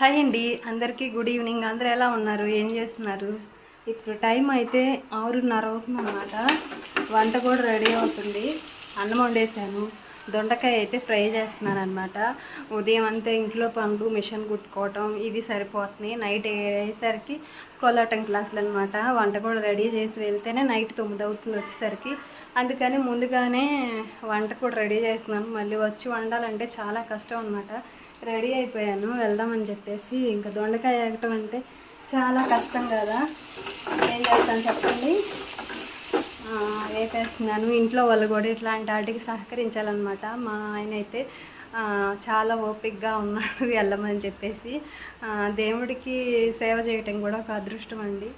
Hi అండి. అందరికీ good evening. అందరూ ఎలా ఉన్నారు? ఏం చేస్తున్నారు? ఇప్పుడు టైం అయితే ఆరున్నర అవుతుందన్నమాట. వంట కూడా రెడీ అవుతుంది. అన్నం వండేసాను. దొండకాయ అయితే ఫ్రై చేస్తున్నాను అనమాట ఉదయం అంతా ఇంట్లో పనులు మిషన్ కుట్టుకోవటం ఇవి సరిపోతుంది నైట్ అయ్యేసరికి కోలాటం క్లాసులు అనమాట వంట కూడా రెడీ చేసి వెళ్తేనే నైట్ తొమ్మిది అవుతుంది వచ్చేసరికి. అందుకని ముందుగానే వంట కూడా రెడీ చేస్తున్నాను. మళ్ళీ వచ్చి వండాలంటే చాలా కష్టం అనమాట రెడీ అయిపోయాను వెళ్దామని చెప్పేసి. ఇంకా దొండకాయ వేగటం అంటే చాలా కష్టం కదా. ఏం చేస్తాను చెప్పండి? వేపేస్తున్నాను ఇంట్లో వాళ్ళు కూడా ఇట్లాంటి వాటికి సహకరించాలన్నమాట. మా ఆయన అయితే చాలా ఓపిక్గా ఉన్నాడు వెళ్ళమని చెప్పేసి. దేవుడికి సేవ చేయటం కూడా ఒక అదృష్టం అండి.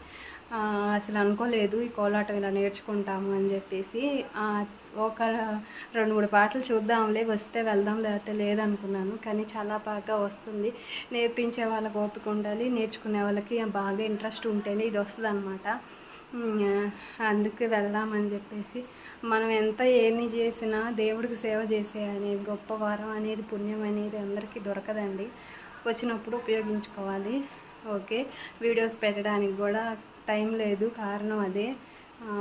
అసలు అనుకోలేదు ఈ కోలాటం ఇలా నేర్చుకుంటాము అని చెప్పేసి ఒక రెండు మూడు పాటలు చూద్దాంలే వస్తే వెళ్దాం లేకపోతే లేదనుకున్నాను. కానీ చాలా బాగా వస్తుంది. నేర్పించే వాళ్ళకి ఓపిక ఉండాలి నేర్చుకునే వాళ్ళకి బాగా ఇంట్రెస్ట్ ఉంటేనే ఇది వస్తుంది అనమాట అందుకే వెళ్దామని చెప్పేసి మనం ఎంత ఏమి చేసినా దేవుడికి సేవ చేసే అనేది గొప్ప వారం అనేది పుణ్యం అనేది అందరికీ దొరకదండి. వచ్చినప్పుడు ఉపయోగించుకోవాలి. ఓకే. వీడియోస్ పెట్టడానికి కూడా టైం లేదు. కారణం అదే.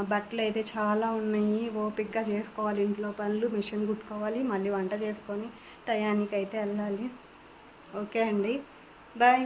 బట్టలు అయితే చాలా ఉన్నాయి. ఓపిక్గా చేసుకోవాలి. ఇంట్లో పనులు మిషన్ కుట్టుకోవాలి. మళ్ళీ వంట చేసుకొని టయానికి అయితే వెళ్ళాలి. ఓకే అండి. బాయ్.